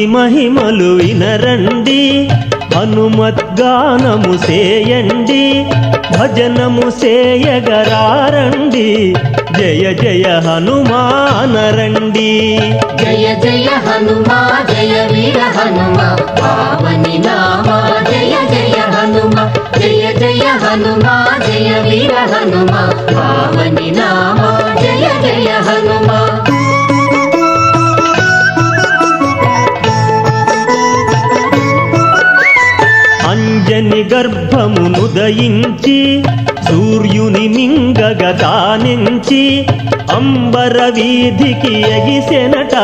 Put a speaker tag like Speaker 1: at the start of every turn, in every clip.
Speaker 1: మారుతి మహిమలు వినరండి. హనుమద్గానము సేయండి. భజనము సేయగరారండి. జయ జయ హనుమానరండి
Speaker 2: జయ జయ హనుమా జయ వీర హనుమా. పావని నామా జయ జయ హనుమా. జయ జయ హనుమా జయ వీర హనుమా. పావని నామా జయ జయ హనుమా.
Speaker 1: అంజని గర్భమునుదయించి సూర్యుని మింగగ కానించి అంబర వీధికి ఎగిసెనట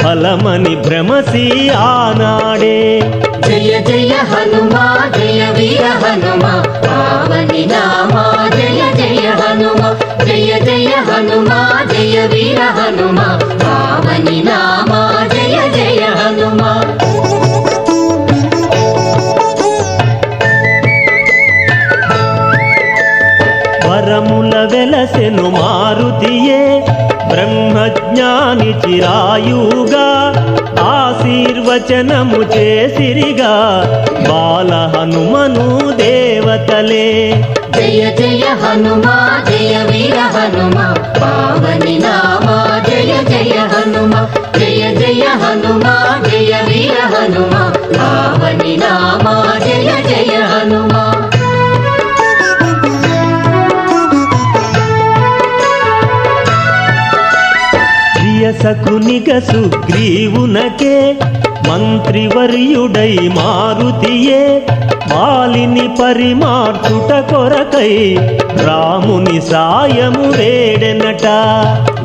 Speaker 1: ఫలమని భ్రమసి ఆనాడే.
Speaker 2: జయ జయ హనుమా జయ వీర హనుమా పావని నామా జయ జయ హనుమా జయ జయ హనుమా జయ వీర హనుమా పావని నామా.
Speaker 1: వెలసెను మారుతియే బ్రహ్మజ్ఞాని చిరాయుగా ఆశీర్వచనము చేసిరిగా బాల హనుమను దేవతలే.
Speaker 2: జయ జయ హనుమా జయ వీర హనుమా పావని నామా.
Speaker 1: ప్రియసకునిగ సుగ్రీవునకే మంత్రివర్యుడై మారుతియే మాలిని పరిమార్చుట కొరకై రాముని సాయము వేడెనట.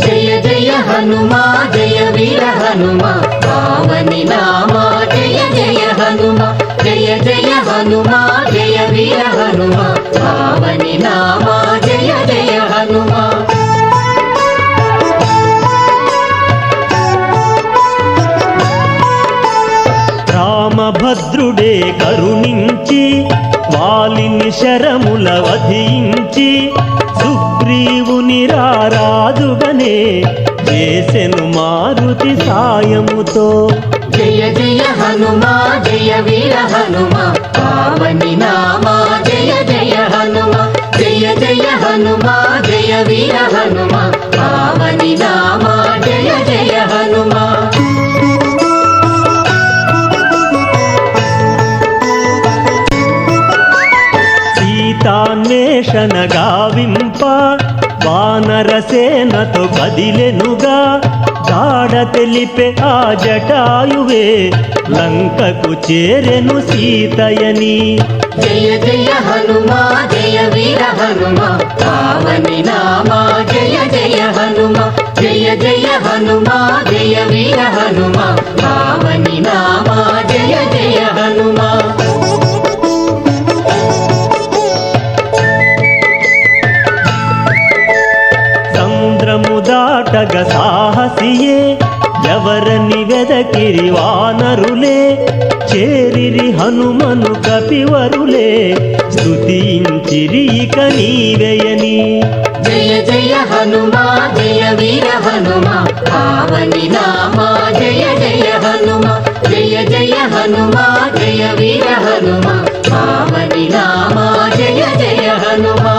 Speaker 2: జయ జయ హనుమా జయ వీర హనుమా పావని నామా జయ జయ హనుమా జయ జయ హనుమా జయ వీర హనుమా పావని నామా జయ జయ హనుమా.
Speaker 1: రామభద్రుడే కరుణించి వాలిని శరముల వధించి సుగ్రీవుని రారాజుగనే చేసెను మారుతి సాయముతో.
Speaker 2: జయ జయ హనుమా జయ వీర హనుమా పావని నామా జయ జయ హనుమా జయ జయ హనుమా జయ వీర హనుమా పావని నామా జయ జయ హనుమా.
Speaker 1: సీతాన్వేషణ గావింప వానరసేనతో కదిలెనుగా దాడ తెలిపే ఆ జటాయువే లంకకు చేరెను సీతయని.
Speaker 2: జయ జయ హనుమా జయ వీర హనుమా పావని నామా జయ జయ హనుమా జయ జయ హనుమా జయ వీర హనుమా పావని నామా జయ జయ హనుమా.
Speaker 1: సాహసియే ఎవరని వెదకిరి వానరులే? చేరిరి హనుమను కపివరులే? స్తుతించిరి ఇక నీవేయని.
Speaker 2: జయ జయ హనుమా జయ వీర హనుమా పావని నామా జయ జయ హనుమా జయ జయ హనుమా జయ వీర హనుమా పావని నామా జయ జయ హనుమా.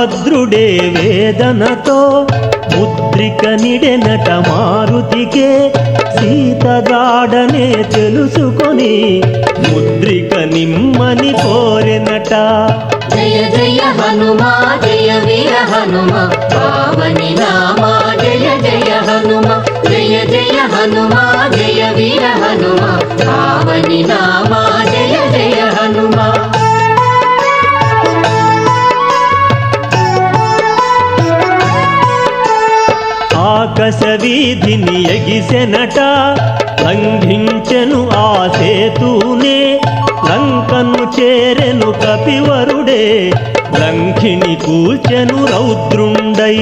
Speaker 1: భద్రుడే వేదనతో ముద్రిక నిడెనట మారుతికే సీతగాడనే తెలుసుకొని ముద్రిక నిమ్మని కోరెనట.
Speaker 2: జయ జయ హనుమా జయ వీర హనుమా పావని నామా జయ జయ హనుమా జయ జయ హనుమా జయ వీర హనుమా పావని నామా జయ జయ హనుమా.
Speaker 1: ఆకాశ వీధిని ఎగిసెనట లంఘించెను ఆ సేతూనే లంకను చేరెను కపివరుడే లంకిని కూచెను రౌద్రుండై.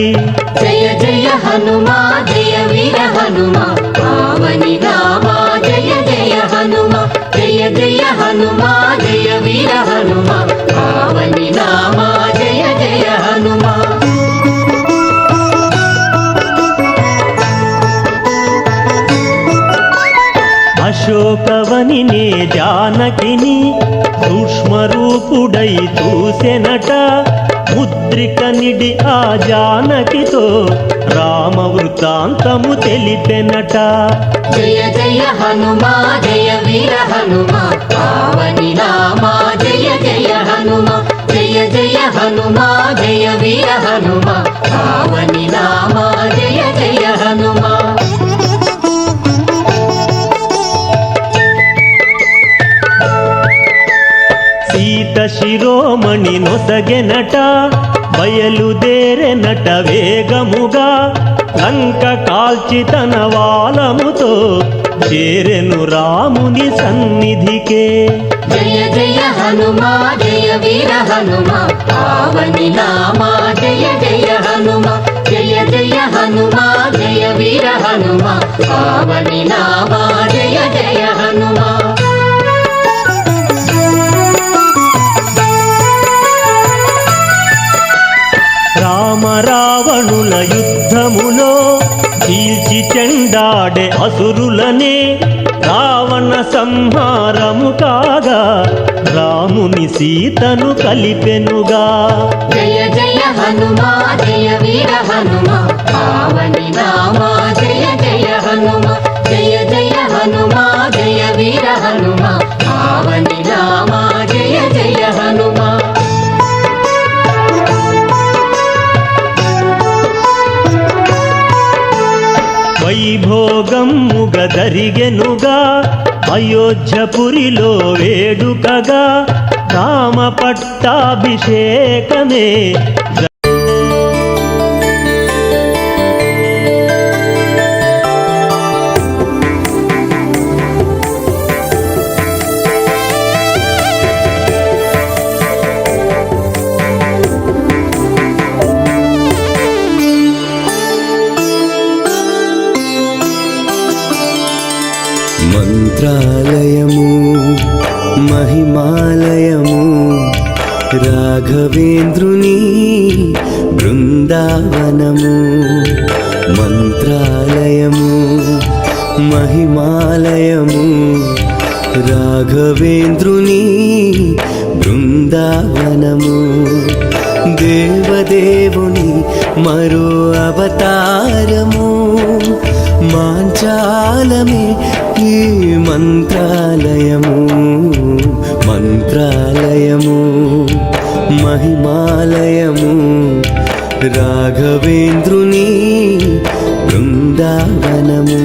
Speaker 2: జయ జయ హనుమా జయ వీర హనుమా పావని నామా జయ జయ హనుమా జయ జయ హనుమా జయ వీర హనుమా పావని నామా
Speaker 1: అశోకవని నే జానకిని సూక్ష్మరూపుడై చూసెనట ముద్రిక నిడి ఆ జానకితో రామ వృత్తాంతము తెలిపెనట.
Speaker 2: జయ జయ హనుమా జయ వీర హనుమా పావని నామా జయ జయ హనుమా జయ జయ హనుమా జయ వీర హనుమా పావని నామా జయ జయ
Speaker 1: శిరోమణి నొసగెనట బయలుదేరెనట వేగముగా. లంక కాల్చి తన వాలముతో చేరెను రాముని సన్నిధికే.
Speaker 2: జయ జయ హనుమా జయ వీర హనుమా పావని నామా జయ జయ హనుమా. జయ జయ హనుమా జయ వీర హనుమా పావని నామా జయ జయ హనుమా.
Speaker 1: చీల్చి చెండాడే అసురులనే రావణ సంహారము కాగా రాముని సీతను కలిపెనుగా.
Speaker 2: జయ జయ హనుమా జయ వీర హనుమా పావని నామా జయ జయ హనుమా.
Speaker 1: వైభోగముగ అయోధ్యపురిలో వేడుకగా రామ పట్టాభిషేకమే
Speaker 3: మంత్రాలయము మహిమాలయము రాఘవేంద్రుని బృందావనము మంత్రాలయము మహిమాలయము రాఘవేంద్రుని బృందావనము. దేవదేవుని మరో అవతారము మాంచాలమే ఈ మంత్రాలయము మంత్రాలయము మహిమాలయము. రాఘవేంద్రుని బృందావనము.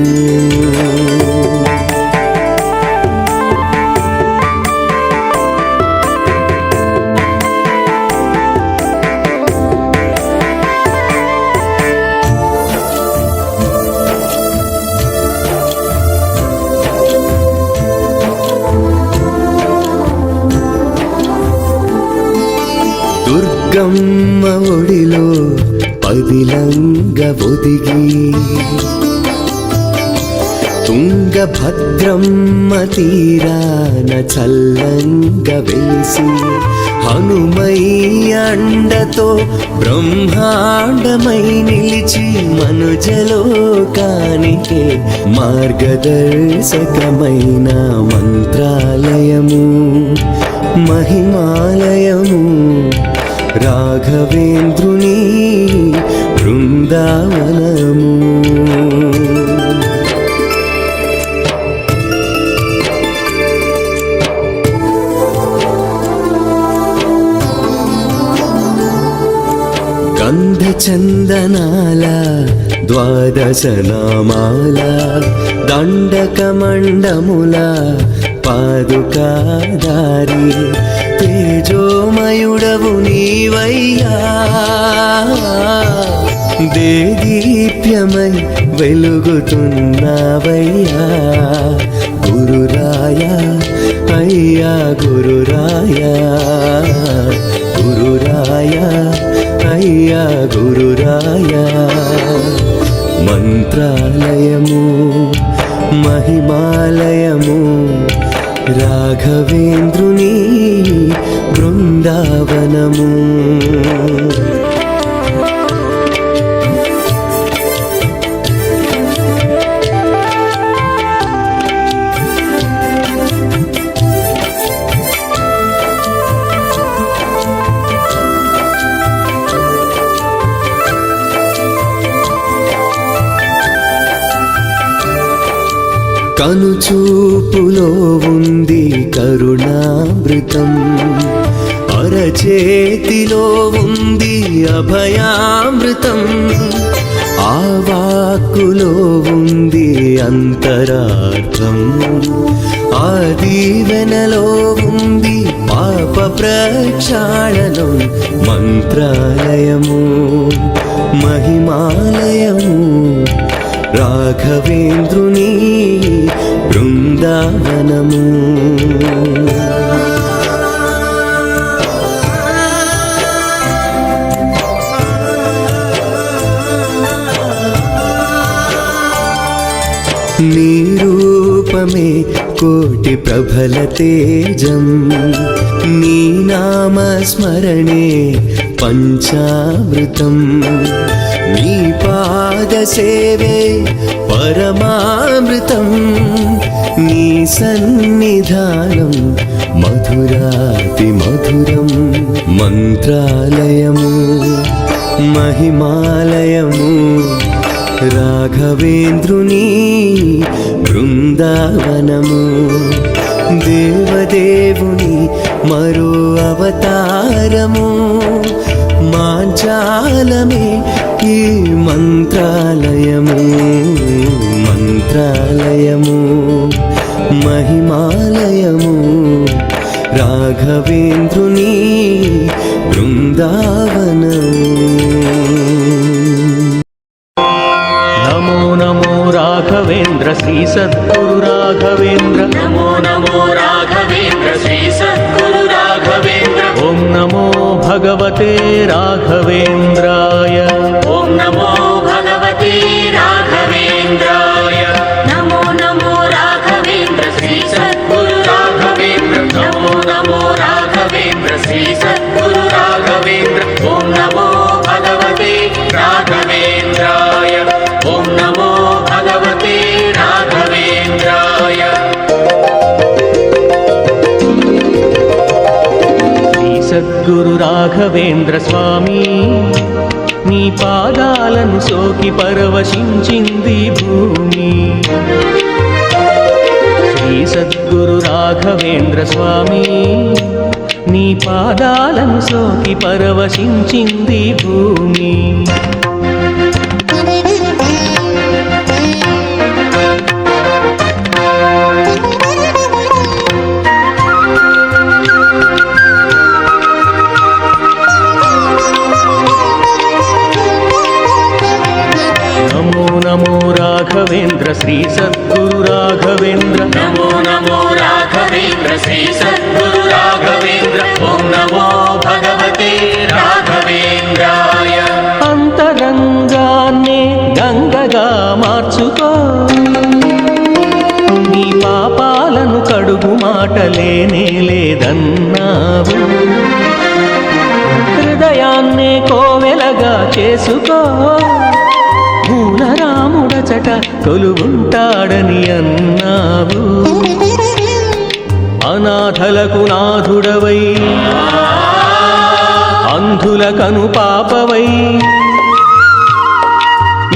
Speaker 3: భద్రమ్మ తీరాన చల్లంగ వేసి హనుమయ్య అండతో బ్రహ్మాండమై నిలిచి మనుజలోకానికే మార్గదర్శకమైన మంత్రాలయము మహిమాలయము. రాఘవేంద్రుని బృందావనము. చందనాల ద్వాదశ నామాల దండకమండముల పాదుకాదారి తేజోమయుడవు నీవయ్యా. దేదీప్యమై వెలుగుతున్నావయ్యా. గురురాయ అయ్యా గురురాయ. గురురాయ గురురాయ గురురాయ మంత్రాలయము మహిమాలయము రాఘవేంద్రుని బృందావనము. కనుచూపులో ఉంది కరుణామృతం. అరచేతిలో ఉంది అభయామృతం. ఆ వాక్కులో ఉంది అంతరార్థం. ఆ దీవెనలో ఉంది పాప ప్రక్షాళనం మంత్రాలయము మహిమాలయము. రాఘవేంద్రుని బృందావనము. నీరూపమే కోటి ప్రభల తేజం నీ నామస్మరణే పంచామృతం. నీ పాద సేవే పరమామృతం నీ సన్నిధానం మధురాతి మధురం మంత్రాలయము మహిమాలయము రాఘవేంద్రుని బృందావనము దేవదేవుని మరో అవతారము మాంచాలమే ఈ మంత్రాలయము మంత్రాలయము మహిమాలయము. రాఘవేంద్రుని బృందావనము.
Speaker 4: నమో నమో రాఘవేంద్ర శ్రీ సద్గురు రాఘవేంద్ర.
Speaker 2: నమో నమో రాఘవేంద్ర శ్రీ
Speaker 4: నమో భగవతే రాఘవేంద్రాయ.
Speaker 2: ఓం రాఘవేంద్ర
Speaker 4: స్వామి నీ పాదాలను సోకి పరవశించింది భూమి. శ్రీ సద్గురు రాఘవేంద్ర స్వామి నీ పాదాలను సోకి పరవశించింది భూమి. మూలరాముడచట కొలువుంటాడని అన్నావు. అనాథలకు నాథుడవై అంధుల కను పాపవై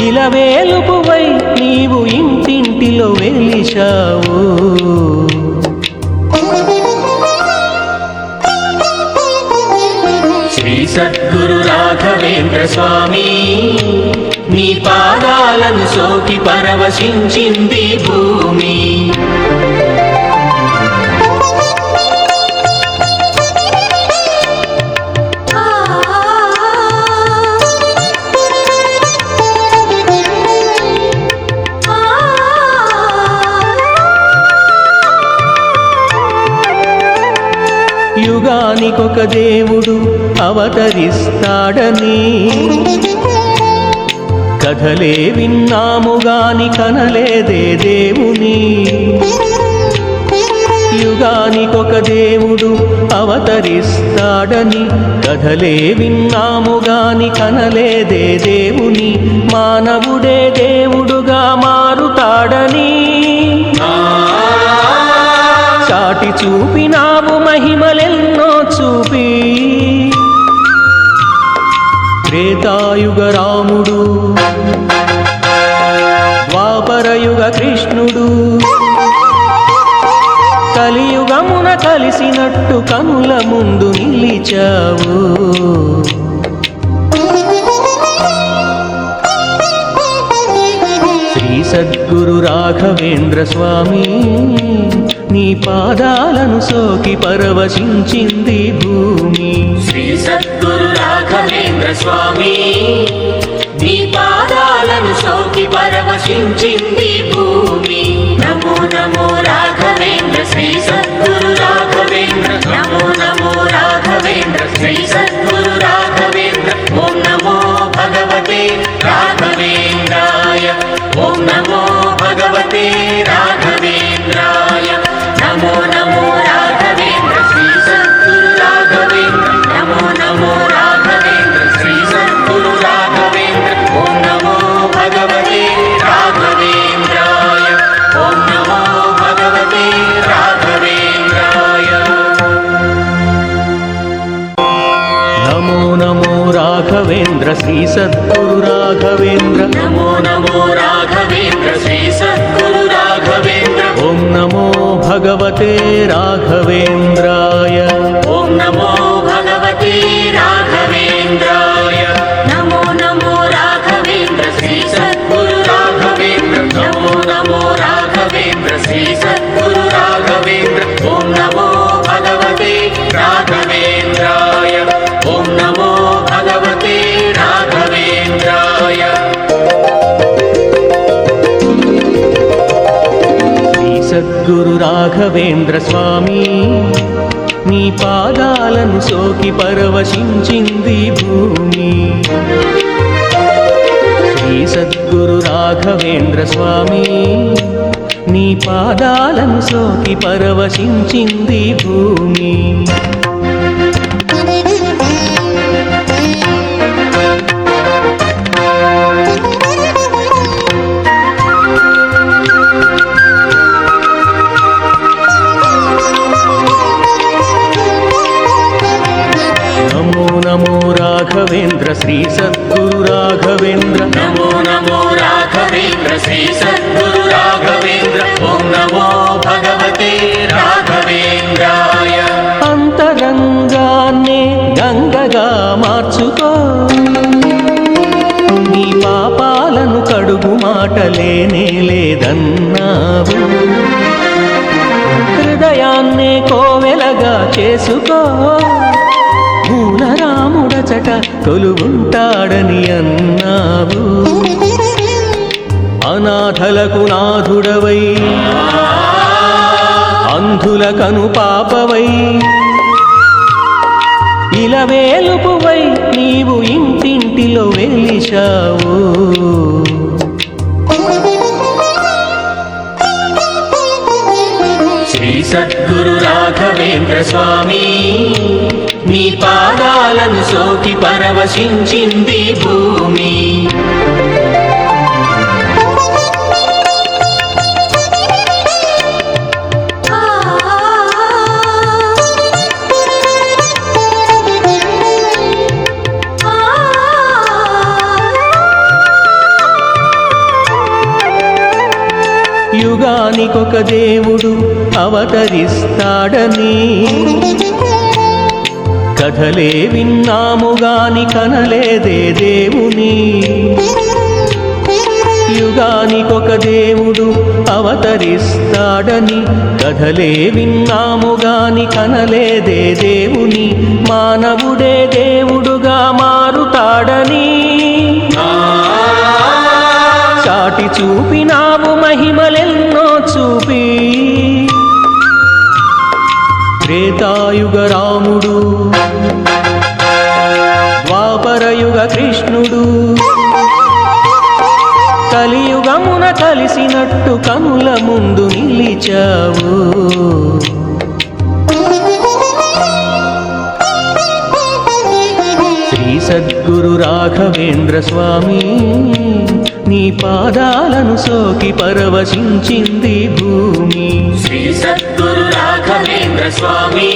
Speaker 4: ఇలవేలుపువై నీవు ఇంటింటిలో వెలిశావు. శ్రీ సద్గురు రాఘవేంద్ర స్వామి. నీ పాదాలను సోకి పరవశించింది భూమి. యుగానికొక దేవుడు అవతరిస్తాడని. కథలే విన్నాము గాని కనలేదే దేవుని. యుగానికొక దేవుడు అవతరిస్తాడని కథలే విన్నాము గాని కనలేదే దేవుని. మానవుడే దేవుడుగా మారుతాడని. చాటి చూపినాము మహిమలెన్నో చూపి. త్రేతాయుగ రాముడు ద్వాపరయుగ కృష్ణుడు కలియుగమున కలిసినట్టు కనుల ముందు నిలిచావు. శ్రీ సద్గురు రాఘవేంద్ర స్వామి నీ పాదాలను సోకి పరవశించింది భూమి. శ్రీ సద్గురు రాఘవేంద్ర స్వామి నీ పాదాలను సౌకి పరవశించింది భూమి. నమో నమో రాఘవేంద్ర శ్రీ సద్గురు రాఘవేంద్ర. నమో నమో రాఘవేంద్ర శ్రీ సద్గురు రాఘవేంద్ర. ఓం నమో భగవతే రాఘవేంద్రాయ. ఓం నమో భగవతే రాఘవేంద్రాయ. నమో నమో రాఘవేంద్ర శ్రీ సద్గురు రాఘవేంద్ర. నమో నమో రాఘవేంద్ర శ్రీ సద్గురు రాఘవేంద్ర. ఓం నమో భగవతే రాఘవేంద్రాయ సద్గురు రాఘవేంద్ర స్వామి నీ పాదాలను సోకి పరవశించింది భూమి. శ్రీ సద్గురు రాఘవేంద్ర స్వామి నీ పాదాలను సోకి పరవశించింది భూమి. తొలువుంటాడని అన్నావు. అనాథలకు నాథుడవై అంధులకను పాపవై ఇలవేలుపువై నీవు ఇంటింటిలో వెలిశావు.
Speaker 2: శ్రీ సద్గురు రాఘవేంద్ర స్వామి. నీ పాదాలను సోకి పరవశించింది భూమి.
Speaker 4: యుగానికొక దేవుడు అవతరిస్తాడని. కథలే విన్నాముగాని కనలేదే దేవుని. యుగానికొక దేవుడు అవతరిస్తాడని కథలే విన్నాముగాని కనలేదే దేవుని. మానవుడే దేవుడుగా మారుతాడని. చాటి చూపినాము మహిమలెన్నో చూపి. త్రేతాయుగ రాముడు ద్వాపరయుగ కృష్ణుడు కలియుగమున కలిసినట్టు కనుల ముందు నిలిచావు. శ్రీ సద్గురు రాఘవేంద్ర స్వామి నీ పాదాలను సోకి పరవశించింది భూమి.
Speaker 2: శ్రీ సద్గురు రాఘవే స్వామి.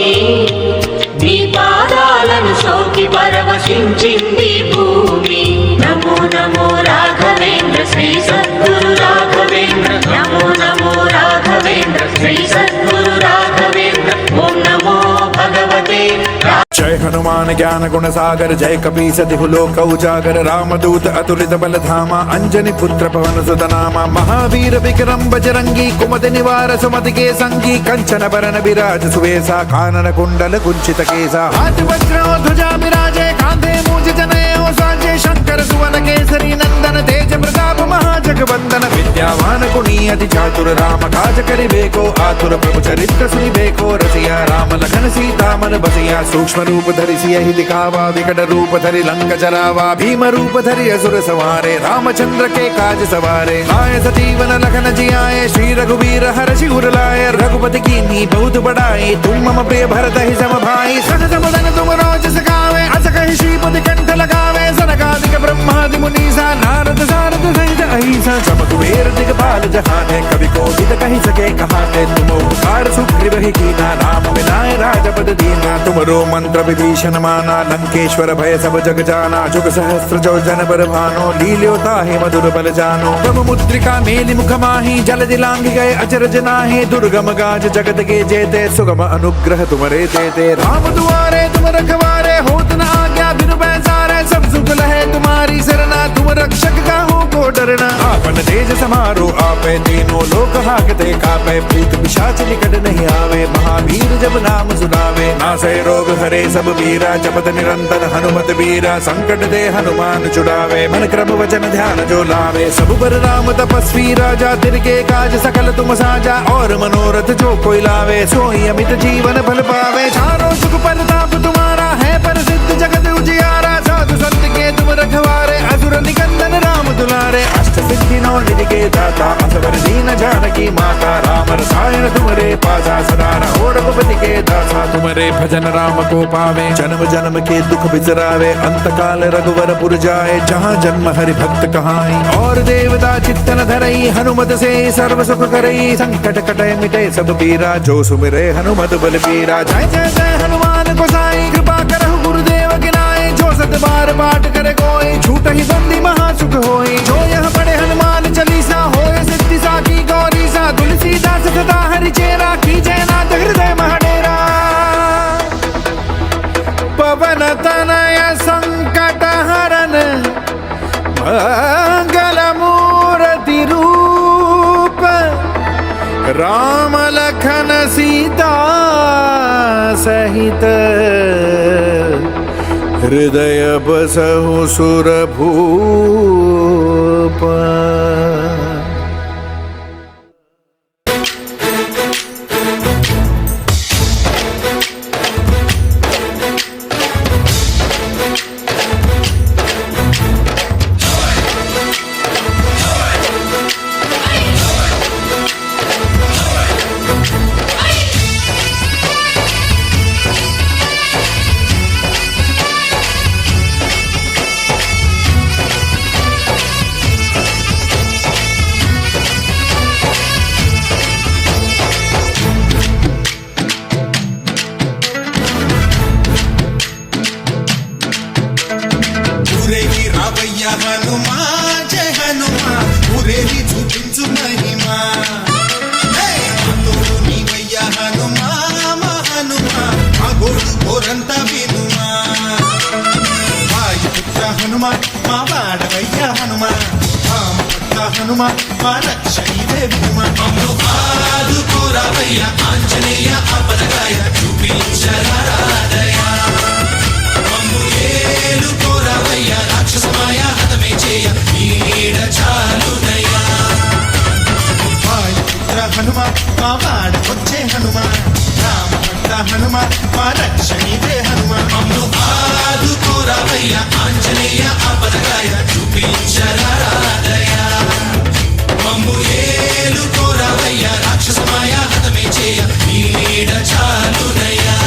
Speaker 2: నీ పాదాలను సోకి పరవశించింది భూమి. నమో నమో రాఘవేంద్ర శ్రీ సద్గురు రాఘవేంద్ర. నమో నమో రాఘవేంద్ర శ్రీ సద్గురు రాఘవేంద్ర. ఓం నమో భగవతే
Speaker 5: జయ హనుమాన్ జ్ఞాన గుణసాగర జయ కపీసతి లోక ఉజాగర రామదూత అతులిత బలధామ అంజని పుత్ర పవన సుతనామ మహావీర విక్రమ్ బజరంగి కుమతి నివార సుమతికే సంగి కంచన భరణ విరాజ సువేస కానన కుండల కుంచిత కేస హాతి వజ్రో ధ్వజాభిరాజే కాంధే మూజ జనయో సాజే శంకర సువన కేసరి నందన चातुर राम काज करिबेको आतुर प्रभु चरित्र सुनिबेको रसिया राम लखन सीता मन बसिया, सूक्ष्म रूप धरि सियहि दिखावा, विकट रूप धरि लंक जरावा भीम रूप धरि असुर सवारे, रामचंद्र के काज सवारे। आए सजीवन लखन जियाए, श्री रघुवीर हर शिवर लाए रघुपति की नी बहुत बड़ाई तुम मम प्रिय भरत ही सम भाई सहज मदन तुम रोज सखावे अस कहि श्रीपति कंठ लगावे सनकादिक ब्रह्मादि मुनीसा नारद सारद सहित अहिसा सब कुबेर दिगपाल जहाने कवि को विद कहि सके कहाते तुम उपकार सुग्रीव ही कीना, राम मिलाए राजपद दीना, तुमरो मंत्र विभीषण माना, लंकेश्वर भय सब जग जाना, जुग सहस्त्र जो जन पर भानो, लील्योता ही मधुर बल जानो। तब मुद्रिका मेलि मुख माही, जल दिलांग गए अचरज नाहि, दुर्गम गाज जगत के जेते, सुगम अनुग्रह तुमरे देते। राम दुआरे तुम रखवारे, होत न आज्ञा बिनु पैसारे सब सुख लहे तुम्हारी सरना तुम रक्षक का हो को डरना आपन तेज समारो आपे तीनों लोक हाकते कापे भूत पिशाच निकट नहीं आवे महावीर जब नाम सुनावे नासे रोग हरे सब पीरा जपत निरंतर हनुमत बीरा संकट दे हनुमान छुड़ावे मन क्रम वचन ध्यान जो लावे सब पर राम तपस्वी राजा तिनके काज सकल तुम साजा और मनोरथ जो कोई लावे सोई अमित जीवन फल पावे चारों सुख परताप तुम्हारा है प्रसिद्ध जगत उजियारा साधु संत के तुम रखवारे, असुर निकंदन राम दुलारे। अष्ट सिद्धि नौ निधि के दाता असवर दीन जानकी माता। राम रसायन तुमरे पासा सदा रहो रघुपति के दासा। तुमरे भजन राम को पावे, जन्म जन्म के दुख बिसरावे। अंत काल रघुवर पुर जाए, जहाँ जन्म हरि भक्त कहाई। और देवता चित्तन धरई, हनुमत से सर्व सुख करई। संकट कटय मिटे सब पीरा जो सुमिरे हनुमत बल पीरा जय जय जय हनुमान गोसाई, कृपा जो सत बार पाठ करे कोई झूठ ही बंदी महा सुख होई जो यह पढ़े हनुमान चालीसा होए सिद्धि साकी गौरी सा, तुलसीदास सदा हरि चेरा, की जयनाथ हृदय महडेरा। पवन तनय संकट हरन मंगल मूर्ति रूप। राम लखन सीता सहित। हृदय
Speaker 6: सुरभूप। హనుమ మా వాడవయ్య హనుమ హనుమ మా రక్ష ఇదే మమ్ము ఆదుకోరావయ్య ఆంజనేయ అపరగాయ చూపించరాదయ మమ్ము ఏలుకోరావయ్య రాక్షసమాయ హతమే చేయ నీడ చాలునయ్యా హనుమ మా వాడ వచ్చే హనుమ హనుమ మా రక్షణిదే హనుమ మమ్ము ఆదుకోరావయ్య ఆంజనేయ అపరగాయ చూపించరాదయ మమ్ము ఏలుకోరావయ్య రాక్షసమాయ హతమే చేయ నీడ చాలునయ్యా